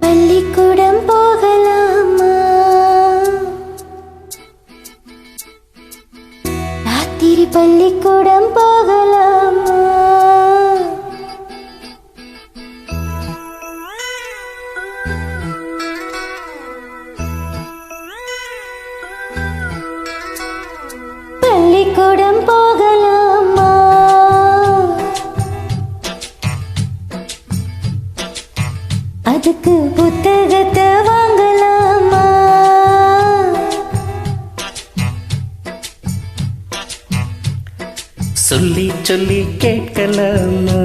பள்ளிக்கூடம் போகலாமா? ராத்திரி பள்ளிக்கூடம் போகலாமா? பள்ளிக்கூடம் போகலாமா? அதுக்கு சொல்லி சொல்லி கேட்கலாமா?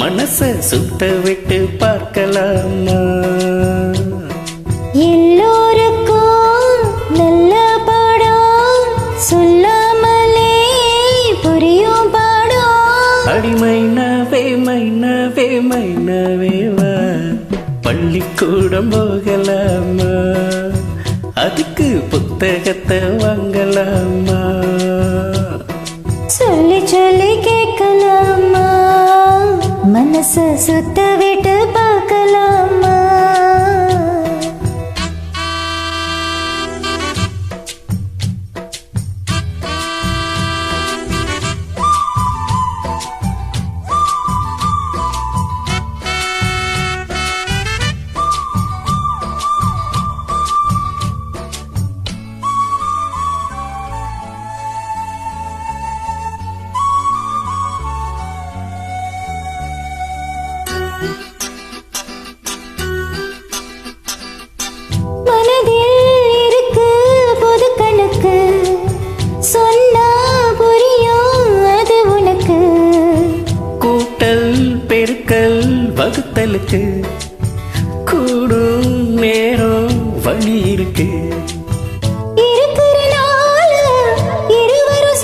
மனச சுத்த விட்டு பார்க்கலாமா? எல்லோருக்கும் நல்ல பாடம் சொல்லாமலே புரியும் பாடம். அடிமைனவே மைனவே மைனவே வா பள்ளிக்கூடம் போகலாமா? அதுக்கு புத்தகத்தை வாங்கலாமா? சொல்லி சொல்லி கேட்கலாமா? மனச சுத்த விட்டு வகுத்தலுக்கு கூடும் நேரம் வழி இருக்கு. இருக்கிற நாள் இருவரும்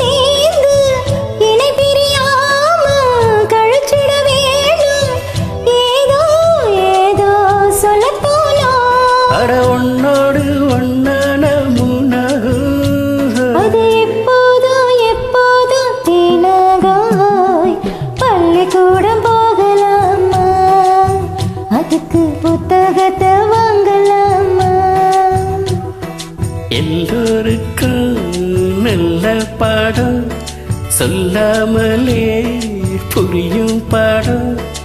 புத்தகத்தை வாங்கலாமா? எல்லோருக்கும் நல்ல பாடம். சொல்லாமலே புரியும் பாடம்.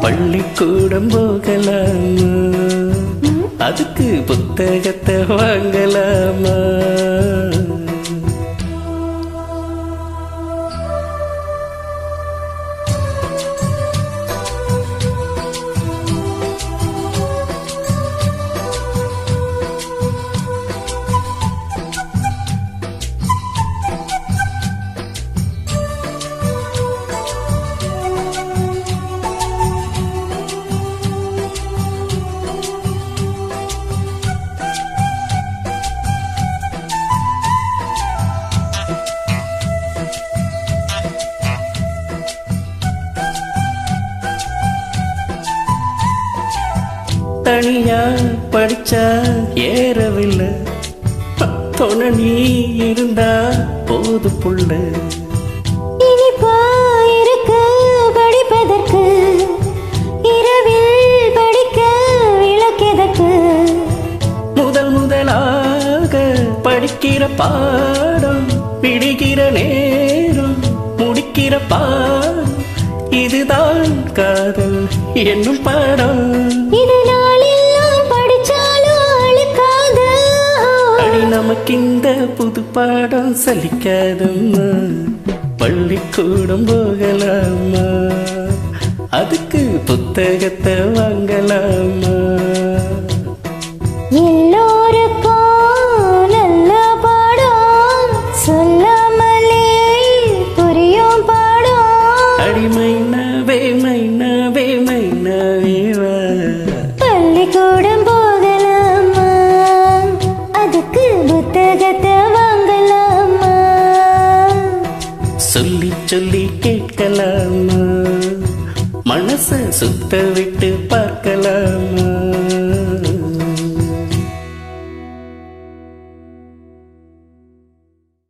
பள்ளிக்கூடம் போகலாமா? அதுக்கு புத்தகத்தை வாங்கலாமா? தனியா படிச்சா ஏறவில்லை. துணை நீ இருந்தா போது புள்ள. படிக்கிற பாடம் பிடிக்கிற நேரம் முடிக்கிற பாடம். இதுதான் காதல் என்னும் பாடம். இது நமக்கு இந்த புது பாடம் சலிக்காதம்மா பள்ளிக்கூடம் போகலாமா அதுக்கு புத்தகத்தை வாங்கலாமா எல்லோருக்கும் நல்ல பாடம் புத்தகத்தை வாங்கலாமா? சொல்லி சொல்லி கேட்கலாமா? மனச சுத்த விட்டு பார்க்கலாம்?